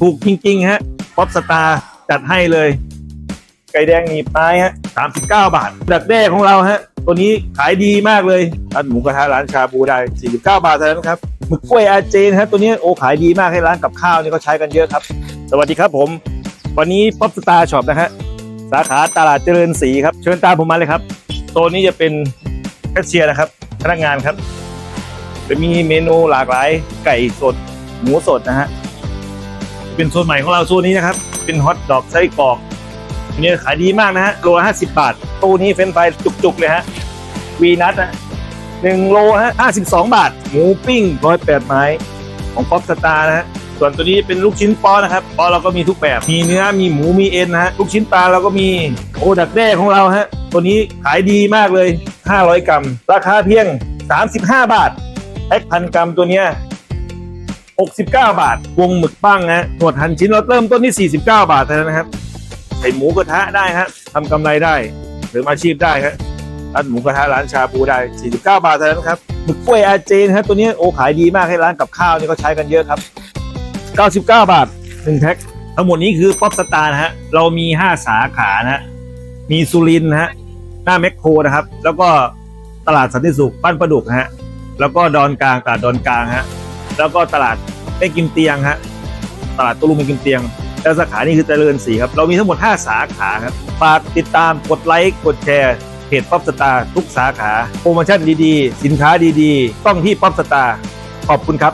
ถูกจริงๆฮะป๊อปสตาร์จัดให้เลย ไก่แดงหนีบไม้ฮะ39บเก้าบาท ดักแด้ของเราฮะ ตัวนี้ขายดีมากเลยร้านหมูกระทะร้านชาบูได้49บเก้าบาทเท่านั้นครับหมึกกล้วยอาเจนฮะตัวนี้โอ้ขายดีมากให้ร้านกับข้าวนี่ก็ใช้กันเยอะครับ สวัสดีครับผม วันนี้ป๊อปสตาร์ช็อปนะฮะสาขาตลาดเจริญศรีครับ เชิญตามผมมาเลยครับโซนนี้จะเป็นแคชเชียร์นะครับพนักงานครับ จะมีเมนูหลากหลายไก่สด หมูสดนะฮะ เป็นโซนใหม่ของเราโซนนี้นะครับ เป็นฮอทดอกไส้กรอกอันนี้ขายดีมากนะฮะโลห้าสิบบาทตู้นี้เฟรนช์ฟรจุกๆเลยฮะวีนัทนะหนึ่งโลฮะห้าสิบสองบาท หมูปิ้งร้อยแปดไม้ของป๊อปสตาร์นะฮะส่วนตัวนี้เป็นลูกชิ้นปอนะครับปอเราก็มีทุกแบบ มีเนื้อมีหมูมีเอ็นนะฮะลูกชิ้นปลาเราก็มีโอดักแด้ของเราฮะตัวนี้ขายดีมากเลย 500 กรัม ราคาเพียง 35 บาทแพ็คพันกรัมตัวเนี้ย 69 บาท วงหมึกปั้งนะหนวดหั่นชิ้นเราเริ่มต้นที่ 49 บาทเท่านั้นนะครับใส่หมูกระทะได้ฮะทำกำไรได้ หรืออาชีพได้ครับร้านหมูกระทะร้านชาบูได้ 49 บาทเท่านั้นครับหมึกกล้วยอาเจนฮะตัวนี้โอ้ขายดีมากให้ร้านกับข้าวนี่ก็ใช้กันเยอะครับ 99 บาท1แพ็คทั้งหมดนี้คือป๊อปสตาร์ฮะเรามี 5 สาขานะฮะมีสุรินฮะหน้าแมคโครนะครับ แล้วก็ตลาดสันติสุขบ้านประดุกฮะแล้วก็ดอนกลางตลาดดอนกลางฮะ แล้วก็ตลาดไม่กิมเตียงฮะตลาดตุลุมไม่กิมเตียง แล้วสาขานี้คือเจริญสีครับ เรามีทั้งหมด 5 สาขาครับฝากติดตามกดไลค์กดแชร์เพจป๊อปสตาร์ทุกสาขา โปรโมชั่นดีๆ สินค้าดีๆ ต้องที่ป๊อปสตาร์ขอบคุณครับ